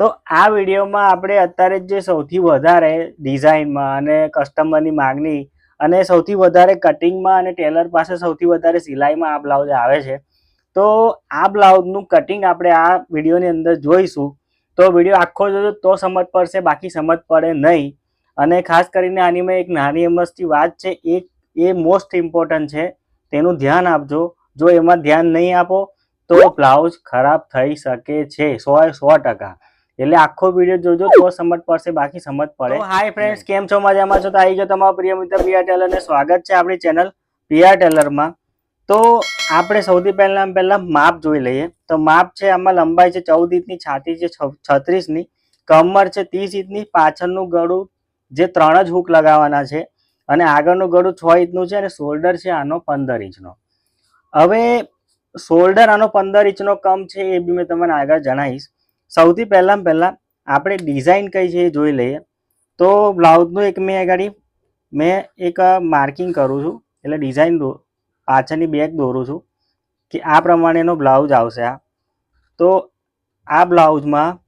તો આ વિડીયોમાં આપણે અત્યારે જે સૌથી વધારે ડિઝાઇનમાં અને કસ્ટમરની માગણી અને સૌથી વધારે કટિંગમાં અને ટેલર પાસે સૌથી વધારે સિલાઈમાં આ બ્લાઉઝ આવે છે, તો આ બ્લાઉઝનું કટિંગ આપણે આ વિડીયોની અંદર જોઈશું. તો વીડિયો આખો જોજો, તો સમજ પડશે, બાકી સમજ પડે નહીં. અને ખાસ કરીને આની એક નાની એમસ્તી વાત છે એ એ મોસ્ટ ઇમ્પોર્ટન્ટ છે, તેનું ધ્યાન આપજો. જો એમાં ધ્યાન નહીં આપો, તો બ્લાઉઝ ખરાબ થઈ શકે છે, સો સો ટકા. એટલે આખો વીડિયો જોજો તો સમજ પડશે બાકી સમજ પડે. હાય ફ્રેન્ડ્સ કેમ છો? મજામાં છો? તો આવી ગયો તમારો પ્રિય મિત્ર પ્રિયા ટેલર ને સ્વાગત છે આપણી ચેનલ પ્રિયા ટેલરમાં તો આપણે સૌથી પહેલા પહેલા માપ જોઈ લઈએ. તો માપ છે આમાં લંબાઈ છે ચૌદ ઇંચની છાતી છે છત્રીસની કમર છે ત્રીસ ઇંચની પાછળનું ગળું જે ત્રણ જ હૂક લગાવવાના છે અને આગળનું ગળું છ ઇંચનું છે અને શોલ્ડર છે આનો પંદર ઇંચનો. હવે શોલ્ડર આનો પંદર ઇંચનો કમ છે એ બી મેં તમને આગળ જણાવીશ. સૌથી પહેલાં પહેલાં આપણે ડિઝાઇન કઈ છે એ જોઈ લઈએ. તો બ્લાઉઝનું એક મેં આગળ, મેં એક માર્કિંગ કરું છું. એટલે ડિઝાઇન પાછળની બેગ દોરું છું કે આ પ્રમાણેનો બ્લાઉઝ આવશે આ. તો આ બ્લાઉઝમાં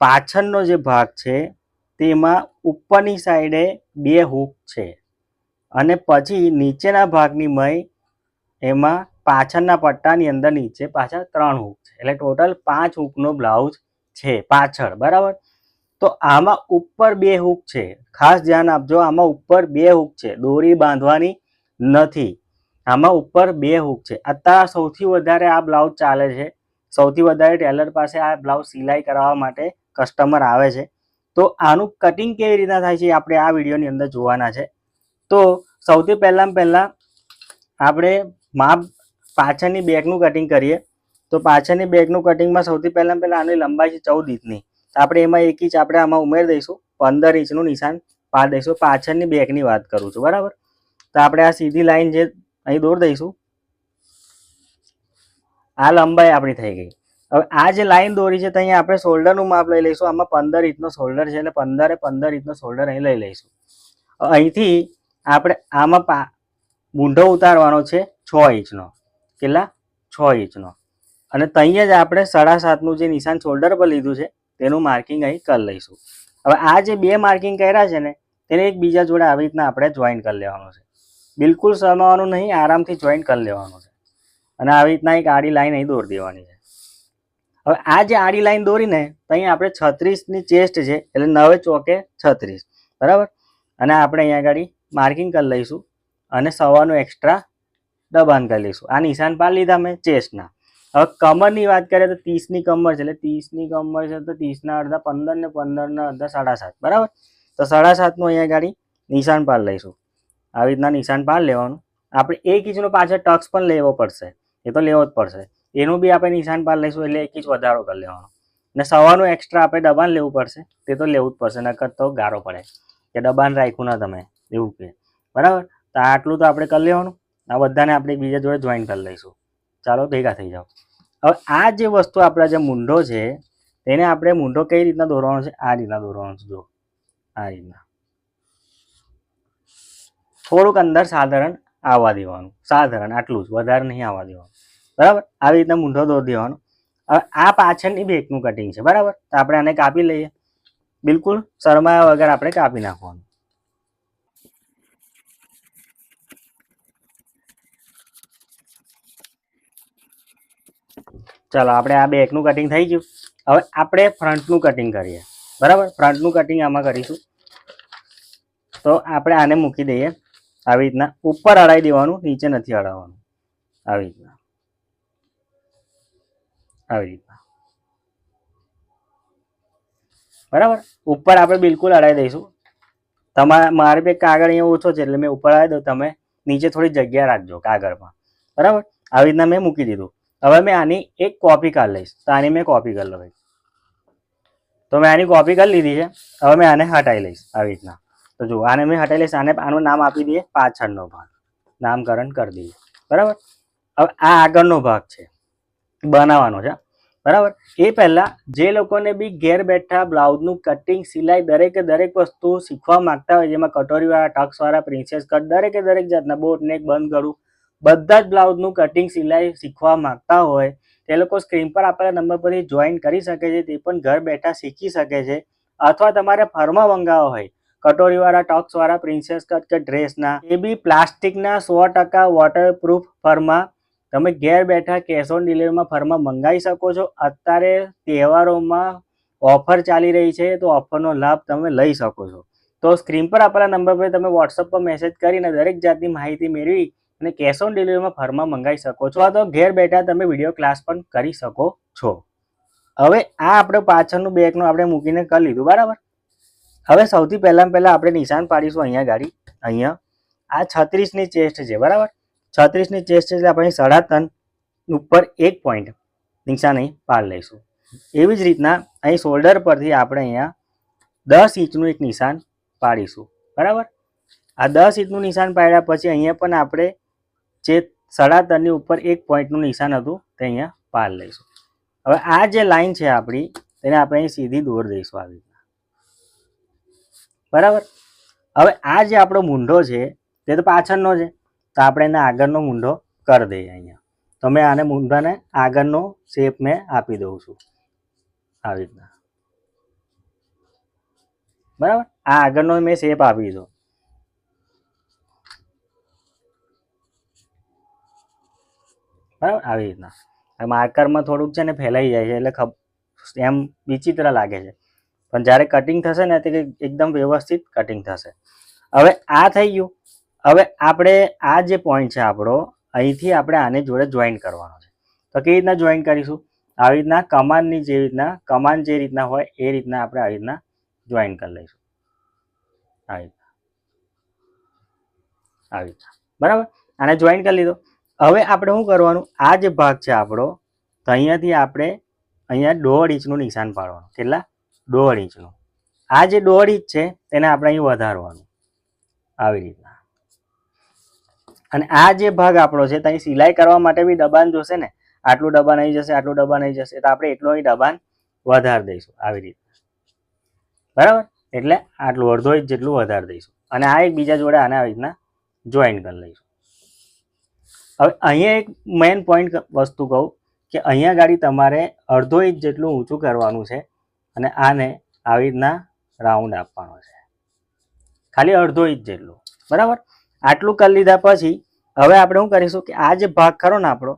પાછળનો જે ભાગ છે, તેમાં ઉપરની સાઈડે બે હૂક છે. અને પછી નીચેના ભાગની મય, એમાં પાછળના પટ્ટાની અંદર નીચે પાછળ ત્રણ હૂક છે. એટલે ટોટલ પાંચ હૂકનો બ્લાઉઝ છે, પાછળ, બરાબર? તો આમાં ઉપર બે હૂક છે. ખાસ ધ્યાન આપજો, આમાં ઉપર બે હૂક છે. દોરી બાંધવાની નથી. આમાં ઉપર બે હૂક છે. અત્યારે સૌથી વધારે આ બ્લાઉઝ ચાલે છે. સૌથી વધારે ટેલર પાસે આ બ્લાઉઝ સિલાઈ કરાવવા માટે કસ્ટમર આવે છે. તો આનું કટિંગ કેવી રીતના થાય છે આપણે આ વિડીયોની અંદર જોવાના છે. તો સૌથી પહેલાં પહેલાં આપણે માપ પાછળની બેગનું કટિંગ કરીએ. તો પાછળની બેગનું કટિંગમાં સૌથી પહેલાં પહેલાં આની લંબાઈ છે ચૌદ ઇંચની. તો આપણે એમાં એક ઇંચ આપણે આમાં ઉમેરી દઈશું, પંદર ઇંચનું નિશાન પાડી દઈશું. પાછળની બેગની વાત કરું છું, બરાબર? તો આપણે આ સીધી લાઈન જે અહીં દોર દઈશું. આ લંબાઈ આપણી થઈ ગઈ. હવે આ જે લાઈન દોરી છે તો અહીંયા આપણે શોલ્ડરનું માપ લઈ લઈશું. આમાં પંદર ઇંચનો શોલ્ડર છે એટલે પંદરે પંદર ઇંચનો શોલ્ડર અહીં લઈ લઈશું. અહીંથી આપણે આમાં પા મૂંઢો ઉતારવાનો છે છ ઇંચનો. કેટલા? છ ઇંચનો. અને ત્યાં જ આપણે સાડા સાતનું જે નિશાન શોલ્ડર પર લીધું છે, તેનું માર્કિંગ અહીં કરી લઈશું. હવે આ જે બે માર્કિંગ કર્યા છે ને, તેને એકબીજા જોડે આવી રીતના આપણે જોઈન કરી લેવાનું છે. બિલકુલ સમાવાનું નહીં, આરામથી જોઈન કરી લેવાનું છે. અને આવી રીતના એક આડી લાઈન અહીં દોરી દેવાની છે. હવે આ જે આડી લાઈન દોરીને ત્યાં આપણે છત્રીસની ચેસ્ટ છે, એટલે નવે ચોકે છત્રીસ. બરાબર? અને આપણે અહીંયા આગળ માર્કિંગ કરી લઈશું અને સવાનું એક્સ્ટ્રા દબાણ કરી લઈશું. આ નિશાન પાડી લીધા મેં ચેસ્ટના હવે કમરની વાત કરીએ તો ત્રીસની કમર છે. એટલે ત્રીસની કમર છે તો ત્રીસના અડધા પંદર ને પંદરના અડધા સાડા સાત બરાબર? તો સાડા સાતનું અહીંયા ગાડી નિશાન પાર લઈશું. આવી રીતના નિશાન પાર લેવાનું. આપણે એક ઇંચનો પાછળ ટક્સ પણ લેવો પડશે. એ તો લેવો જ પડશે. એનું બી આપણે નિશાન પાર લઈશું એટલે એક ઇંચ વધારો કરી લેવાનો. ને સવાનું એક્સ્ટ્રા આપણે દબાણ લેવું પડશે. તે તો લેવું જ પડશે, નકર તો ગારો પડે. કે દબાણ રાખ્યું ના તમે, એવું કે. બરાબર? તો આટલું તો આપણે કરી લેવાનું. આ બધાને આપણે બીજા જોડે જોઈન કરી લઈશું. ચાલો ભેગા થઈ જાઓ. હવે આ જે વસ્તુ આપણા જે મૂંઢો છે, તેને આપણે મૂંઢો કઈ રીતના દોરવાનો છે? આ રીતના દોરવાનો છે જો આ રીતના. થોડુંક અંદર સાધારણ આવવા દેવાનું. સાધારણ, આટલું જ. વધારે નહીં આવવા દેવાનું. બરાબર? આવી રીતના મૂંઢો દોરી દેવાનો. હવે આ પાછળની બેકનું કટિંગ છે, બરાબર? તો આપણે આને કાપી લઈએ. બિલકુલ શરમાયા વગર આપણે કાપી નાખવાનું. ચાલો, આપણે આ બેકનું કટિંગ થઈ ગયું. હવે આપણે ફ્રન્ટનું કટિંગ કરીએ. બરાબર? ફ્રન્ટનું કટિંગ આમાં કરીશું. તો આપણે આને મૂકી દઈએ. આવી રીતના ઉપર અડાઈ દેવાનું, નીચે નથી અડાવવાનું. આવી રીતના. આવી રીતના. બરાબર? ઉપર આપણે બિલકુલ અડાઈ દઈશું. તમારે મારે બે કાગળ અહીંયા ઓછો છે, એટલે મેં ઉપર અડાઈ દઉં. તમે નીચે થોડી જગ્યા રાખજો કાગળમાં. બરાબર? આવી રીતના મેં મૂકી દીધું. હવે મેં આની એક કોપી કાઢી લઈશ. તો આની મેં કોપી કરી લઉં તો મેં આની કોપી કરી લીધી છે. હવે મેં આને હટાવી લઈશ આવી રીતના. તો જુઓ, આને મેં હટાવી લઈશ. આને આનું નામ આપી દઈએ પાછળનો ભાગ. નામકરણ કરી દઈએ. બરાબર? હવે આ આગળનો ભાગ છે. બનાવવાનો છે. બરાબર? એ પહેલાં જે લોકોને બી ઘેર બેઠા બ્લાઉઝનું કટિંગ સિલાઈ દરેકે દરેક વસ્તુ શીખવા માંગતા હોય, જેમાં કટોરીવાળા ટક્સવાળા પ્રિન્સેસ કટ દરેકે દરેક જાતના બોટ નેક બંધ કરું બધા જ બ્લાઉઝનું કટિંગ સિલાઈ શીખવા માંગતા હોય, તે લોકો સ્ક્રીન પર આપેલા નંબર પરથી જોઈન કરી શકે છે, તે પણ ઘર બેઠા શીખી શકે છે. અથવા તમારે ફરમાં મંગાવવા હોય, કટોરીવાળા ટોક્સવાળા પ્રિન્સેસ કટ કે ડ્રેસના, એ બી પ્લાસ્ટિકના સો ટકા વોટરપ્રૂફ ફરમાં. તમે ઘેર બેઠા કેશ ઓન ડિલિવરીમાં ફરમાં મંગાવી શકો છો. અત્યારે તહેવારોમાં ઓફર ચાલી રહી છે, તો ઓફરનો લાભ તમે લઈ શકો છો. તો સ્ક્રીન પર આપેલા નંબર પર તમે વોટ્સઅપ પર મેસેજ કરીને દરેક જાતની માહિતી મેળવી અને કેશ ઓન ડિલિવરીમાં ફર્મમાં મંગાવી શકો છો. અથવા તો ઘેર બેઠા તમે વીડિયો ક્લાસ પણ કરી શકો છો. હવે આ આપણે પાછળનું બેગનું આપણે મૂકીને કરી લીધું, બરાબર? હવે સૌથી પહેલાં પહેલાં આપણે નિશાન પાડીશું અહીંયા ગાડી, અહીંયા. આ છત્રીસની ચેસ્ટ છે, બરાબર? છત્રીસની ચેસ્ટ એટલે આપણે સાડા ત્રણ ઉપર એક પોઈન્ટ નિશાન અહીં પાડી લઈશું. એવી જ રીતના અહીં શોલ્ડર પરથી આપણે અહીંયા દસ ઇંચનું એક નિશાન પાડીશું, બરાબર? આ દસ ઇંચનું નિશાન પાડ્યા પછી અહીંયા પણ આપણે જે સાડા ત્રણની ઉપર એક પોઈન્ટનું નિશાન હતું, તે અહીંયા પાર લઈશું. હવે આ જે લાઈન છે આપણી, તેને આપણે અહીં સીધી દોર દઈશું આવી રીતના. બરાબર? હવે આ જે આપણો મૂંઢો છે, તે તો પાછળનો છે. તો આપણે એને આગળનો મૂંઢો કરી દઈએ અહીંયા. તો મેં આને મૂંઢાને આગળનો શેપ મેં આપી દઉં છું. આવી રીતના. બરાબર? આ આગળનો મેં શેપ આપી દીધો. બરાબર? આવી રીતના. માર્કરમાં થોડુંક છે ને ફેલાઈ જાય છે, એટલે ખબ, એમ વિચિત્ર લાગે છે. પણ જ્યારે કટિંગ થશે ને, તે એકદમ વ્યવસ્થિત કટિંગ થશે. હવે આ થઈ ગયું. હવે આપણે આ જે પોઈન્ટ છે આપણો, અહીંથી આપણે આને જોડે જોઈન કરવાનો છે. તો કેવી રીતના જોઈન કરીશું? આવી રીતના કમાનની જે રીતના કમાન જે રીતના હોય, એ રીતના આપણે આવી રીતના જોઈન કરી લઈશું. આવી રીતના. આવી રીતના. બરાબર? આને જોઈન કરી લીધો. હવે આપણે શું કરવાનું? આ જે ભાગ છે આપણો, તો અહીંયાથી આપણે અહીંયા દોઢ ઇંચનું નિશાન પાડવાનું. કેટલા? દોઢ ઇંચનું. આ જે દોઢ ઇંચ છે, તેને આપણે અહીં વધારવાનું. આવી રીતના. અને આ જે ભાગ આપણો છે, ત્યાં સિલાઈ કરવા માટે બી દબાણ જોશે ને? આટલું દબાણ આવી જશે, આટલું દબાણ આવી જશે, તો આપણે એટલું અહીં દબાણ વધારી દઈશું. આવી રીતના. બરાબર? એટલે આટલું અડધો ઇંચ જેટલું વધારી દઈશું. અને આ એકબીજા જોડે આને આવી રીતના જોઈન કરી લઈશું. હવે અહીંયા એક મેઇન પોઈન્ટ વસ્તુ કહું કે અહીંયા ગાડી તમારે અડધો ઇંચ જેટલું ઊંચું કરવાનું છે અને આને આવી રીતના રાઉન્ડ આપવાનો છે. ખાલી અડધો ઇંચ જેટલું. બરાબર? આટલું કરી લીધા પછી હવે આપણે શું કરીશું કે આ જે ભાગ ખરો ને આપણો,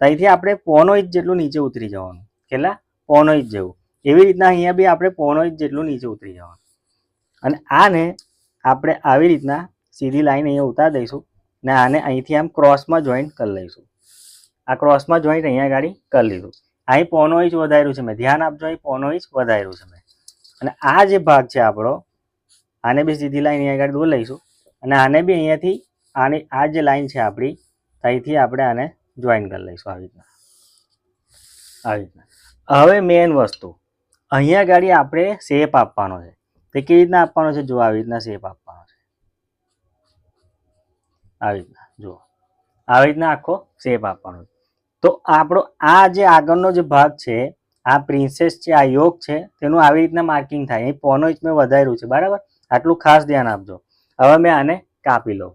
ત્યાંથી આપણે પોનો ઇંચ જેટલું નીચે ઉતરી જવાનું. કેટલા? પોનો ઇંચ જેવું. એવી રીતના અહીંયા બી આપણે પોનો ઇંચ જેટલું નીચે ઉતરી જવાનું. અને આને આપણે આવી રીતના સીધી લાઈન અહીંયા ઉતારી દઈશું. ને આને અહીંથી આમ ક્રોસમાં જોઈન્ટ કરી લઈશું. આ ક્રોસમાં જોઈન્ટ અહીંયા ગાડી કરી લીધું. અહીં પોનો ઇંચ વધાર્યું છે મેં. ધ્યાન આપજો, અહીં પોનો ઇંચ વધાર્યું છે મેં. અને આ જે ભાગ છે આપણો, આને બી સીધી લાઈન અહીંયા આગળ દૂર લઈશું. અને આને બી અહીંયાથી આની, આ જે લાઈન છે આપણી, અહીંથી આપણે આને જોઈન કરી લઈશું આવી રીતના. આવી રીતના. હવે મેઇન વસ્તુ. અહીંયા ગાડી આપણે શેપ આપવાનો છે. તે કેવી રીતના આપવાનો છે? જો આવી રીતના શેપ આપવાનો આવી રીતના, જુઓ. આવી રીતના આખો શેપ આપવાનો તો આપણો આ જે આગળનો જે ભાગ છે, આ પ્રિન્સેસ છે, આ યોગ છે, તેનું આવી રીતના માર્કિંગ થાય. અહીં પોનો ઇંચ મેં વધાર્યું છે, બરાબર? આટલું ખાસ ધ્યાન આપજો. હવે મેં આને કાપી લઉં.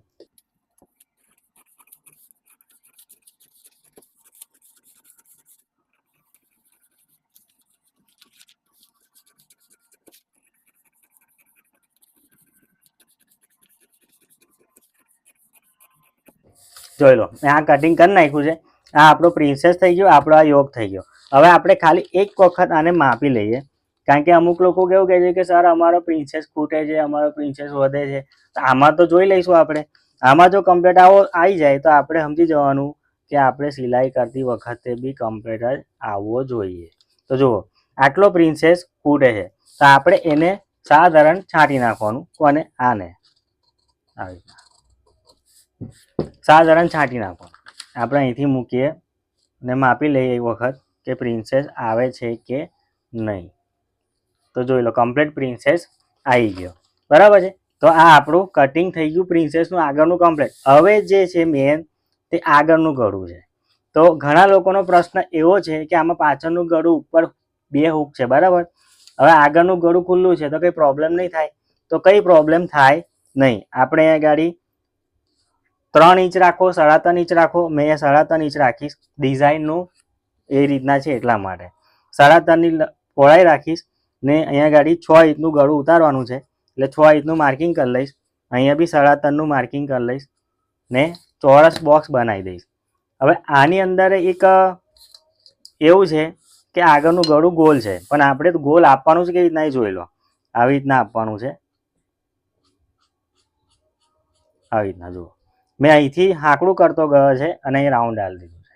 જોઈ લો, મેં આ કટિંગ કરી નાખ્યું છે, આ આપણો પ્રિન્સેસ થઈ ગયો, આપણો આ યોગ થઈ ગયો. હવે આપણે ખાલી એક વખત આને માપી લઈએ. કારણ કે અમુક લોકો કેવું કહે છે કે, સર, અમારો પ્રિન્સેસ ખૂટે છે, અમારો પ્રિન્સેસ વધે છે. તો આમાં તો જોઈ લઈશું આપણે. આમાં જો કમ્પ્લેટ આવો આવી જાય, તો આપણે સમજી જવાનું કે આપણે સિલાઈ કરતી વખતે બી કમ્પ્લેટ જ આવવો જોઈએ. તો જુઓ, આટલો પ્રિન્સેસ ખૂટે છે. તો આપણે એને સાધારણ છાંટી નાખવાનું, કોને? આને. આવી. સાધારણ છાંટી નાખો. આપણે અહીંથી મૂકીએ ને માપી લઈએ એક વખત કે પ્રિન્સેસ આવે છે કે નહીં. તો જોઈ લો કમ્પ્લીટ પ્રિન્સેસ આવી ગયો. બરાબર છે? તો આ આપણું કટિંગ થઈ ગયું પ્રિન્સેસનું આગળનું કમ્પ્લીટ હવે જે છે મેન તે આગળનું ગળું છે. તો ઘણા લોકોનો પ્રશ્ન એવો છે કે આમાં પાછળનું ગળું ઉપર બે હૂક છે, બરાબર? હવે આગળનું ગળું ખુલ્લું છે તો કંઈ પ્રોબ્લેમ નહીં થાય. તો કંઈ પ્રોબ્લેમ થાય નહીં. આપણે અહીંયા ગાડી ત્રણ ઇંચ રાખો, સાડા ત્રણ ઇંચ રાખો. મેં સાડા ત્રણ ઇંચ રાખીશ. ડિઝાઇનનું એ રીતના છે એટલા માટે. સાડા ત્રણની પહોળાઈ રાખીશ ને અહીંયા ગાડી છ ઇંચનું ગળું ઉતારવાનું છે. એટલે છ ઇંચનું માર્કિંગ કરી લઈશ. અહીંયા બી સાડા ત્રણનું માર્કિંગ કરી લઈશ ને ચોરસ બોક્સ બનાવી દઈશ. હવે આની અંદર એક એવું છે કે આગળનું ગળું ગોલ છે. પણ આપણે તો ગોલ આપવાનું છે કેવી રીતના એ જોઈ લો. આવી રીતના આપવાનું છે. આવી રીતના જુઓ. મેં અહીંથી હાંકડું કરતો ગયો છે અને અહીં રાઉન્ડ આલી દીધું છે.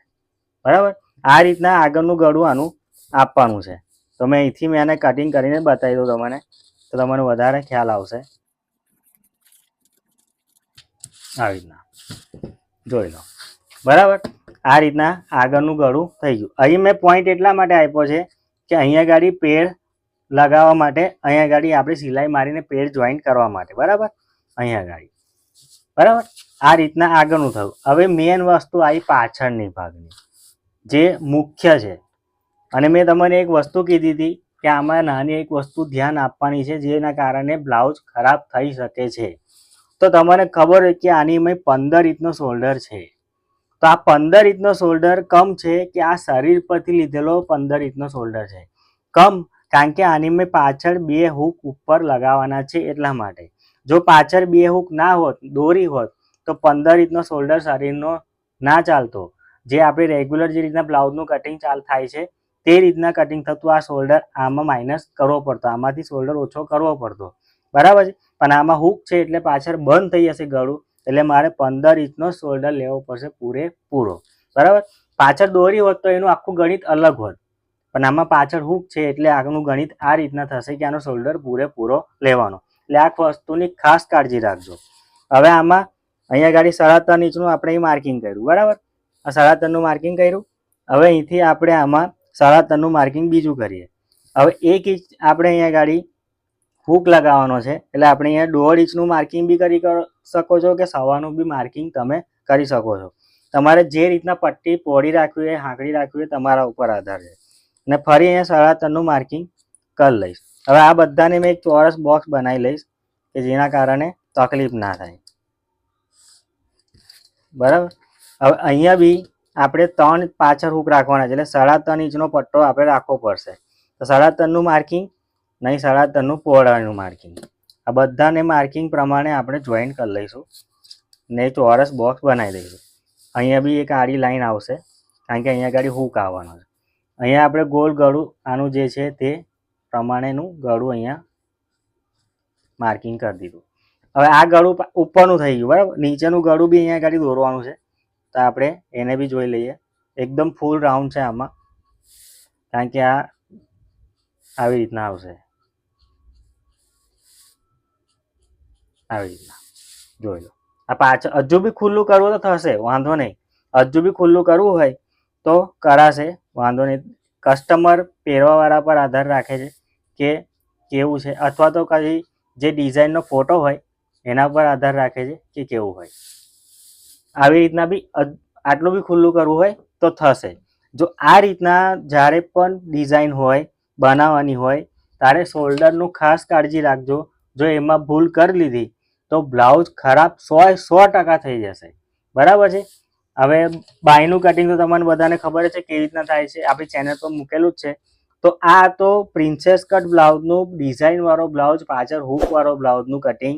બરાબર? આ રીતના આગળનું ગળું આનું આપવાનું છે. તો મેં અહીંથી મેં એને કટિંગ કરીને બતાવી દઉં તમને. તો તમને વધારે ખ્યાલ આવશે. આવી રીતના. જોઈ લો. બરાબર? આ રીતના આગળનું ગળું થઈ ગયું. અહીં મેં પોઈન્ટ એટલા માટે આપ્યો છે કે અહીંયા ગાડી પેડ લગાવવા માટે, અહીંયા ગાડી આપણે સિલાઈ મારીને પેડ જોઈન્ટ કરવા માટે. બરાબર? અહીંયા ગાડી. બરાબર? આ રીતના આગળનું થયું. હવે મેન વસ્તુ આવી પાછળની ભાગની, જે મુખ્ય છે. અને મેં તમને એક વસ્તુ કીધી હતી કે આમાં નાની એક વસ્તુ ધ્યાન આપવાની છે, જેના કારણે બ્લાઉઝ ખરાબ થઈ શકે છે. તો તમને ખબર હોય કે આની મેં પંદર રીતનો શોલ્ડર છે. તો આ પંદર રીતનો શોલ્ડર કમ છે કે આ શરીર પરથી લીધેલો પંદર રીતનો શોલ્ડર છે? કમ, કારણ કે આની મેં પાછળ બે હૂક ઉપર લગાવવાના છે એટલા માટે. જો પાછળ બે હૂક ના હોત, દોરી હોત તો પંદર ઇંચનો શોલ્ડર શરીરનો ના ચાલતો. જે આપણે રેગ્યુલર જે રીતના બ્લાઉઝનું કટિંગ ચાલ થાય છે, તે રીતના કટિંગ થતું આ શોલ્ડર આમાં માઇનસ કરવો પડતો. આમાંથી શોલ્ડર ઓછો કરવો પડતો. બરાબર છે? પણ આમાં હૂક છે એટલે પાછળ બંધ થઈ જશે ગળું, એટલે મારે પંદર ઇંચનો શોલ્ડર લેવો પડશે પૂરેપૂરો. બરાબર? પાછળ દોરી હોત તો એનું આખું ગણિત અલગ હોત. પણ આમાં પાછળ હૂક છે એટલે આગનું ગણિત આ રીતના થશે કે આનો શોલ્ડર પૂરેપૂરો લેવાનો. એટલે આ વસ્તુની ખાસ કાળજી રાખજો. હવે આમાં અહીંયા ગાડી સાડા ત્રણ ઇંચનું આપણે માર્કિંગ કર્યું, બરાબર? આ સાડા ત્રણનું માર્કિંગ કર્યું. હવે અહીંથી આપણે આમાં સાડા ત્રણનું માર્કિંગ બીજું કરીએ. હવે એક ઇંચ આપણે અહીંયા ગાડી હૂક લગાવવાનો છે, એટલે આપણે અહીંયા દોઢ ઇંચનું માર્કિંગ બી કરી શકો છો કે સવાનું બી માર્કિંગ તમે કરી શકો છો. તમારે જે રીતના પટ્ટી પોડી રાખવી હોય, હાંકડી રાખવી હોય, તમારા ઉપર આધાર છે. અને ફરી અહીંયા સાડા ત્રણનું માર્કિંગ કરી લઈશ. હવે આ બધાને મેં એક ચોરસ બોક્સ બનાવી લઈશ, કે જેના કારણે તકલીફ ના થાય. બરાબર? હવે અહીંયા બી આપણે ત્રણ પાછળ હૂક રાખવાના છે. એટલે સાડા ત્રણ ઇંચનો પટ્ટો આપણે રાખવો પડશે. તો સાડા ત્રણનું માર્કિંગ નહીં, સાડા ત્રણનું પહોળાનું માર્કિંગ. આ બધાને માર્કિંગ પ્રમાણે આપણે જોઈન્ટ કરી લઈશું. ને ચોરસ બોક્સ બનાવી દઈશું. અહીંયા બી એક આડી લાઈન આવશે, કારણ કે અહીંયા ગાડી હૂક આવવાનો છે. અહીંયા આપણે ગોલ ગળું, આનું જે છે તે પ્રમાણેનું ગળું અહીંયા માર્કિંગ કરી દીધું. હવે આ ગળું ઉપરનું થઈ ગયું, બરાબર? નીચેનું ગળું બી અહીંયા ગાડી દોરવાનું છે. તો આપણે એને બી જોઈ લઈએ. એકદમ ફૂલ રાઉન્ડ છે આમાં. કારણ કે આ આવી રીતના આવશે. આવી રીતના. જોઈ લો. આ પાછળ, હજુ બી ખુલ્લું કરવું તો થશે, વાંધો નહીં. હજુ બી ખુલ્લું કરવું હોય તો કરાશે. વાંધો નહીં. કસ્ટમર પહેરવાવાળા પર આધાર રાખે છે કે કેવું છે. અથવા તો કઈ જે ડિઝાઇનનો ફોટો હોય એના પર આધાર રાખે છે કે કેવું હોય. આવી રીતના બી આટલું બી ખુલ્લું કરવું હોય તો થશે. જો આ રીતના જ્યારે પણ ડિઝાઇન હોય, બનાવવાની હોય ત્યારે શોલ્ડરનું ખાસ કાળજી રાખજો. જો એમાં ભૂલ કરી લીધી, તો બ્લાઉઝ ખરાબ સો સો ટકા થઈ જશે. બરાબર છે? હવે બાયનું કટિંગ તો તમને બધાને ખબર છે કેવી રીતના થાય છે. આપણી ચેનલ પર મૂકેલું જ છે. તો આ તો પ્રિન્સેસ કટ બ્લાઉઝનું ડિઝાઇન વાળો બ્લાઉઝ પાછળ હૂકવાળો બ્લાઉઝનું કટિંગ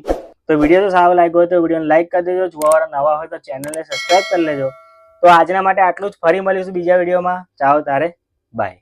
તો વીડિયો તો સારો લાગ્યો હોય તો વિડીયોને લાઈક કરી દેજો. જોવાવાળા નવા હોય તો ચેનલને સબસ્ક્રાઈબ કરી લેજો. તો આજના માટે આટલું જ. ફરી મળીશું બીજા વિડીયોમાં. ચાલો તારે. બાય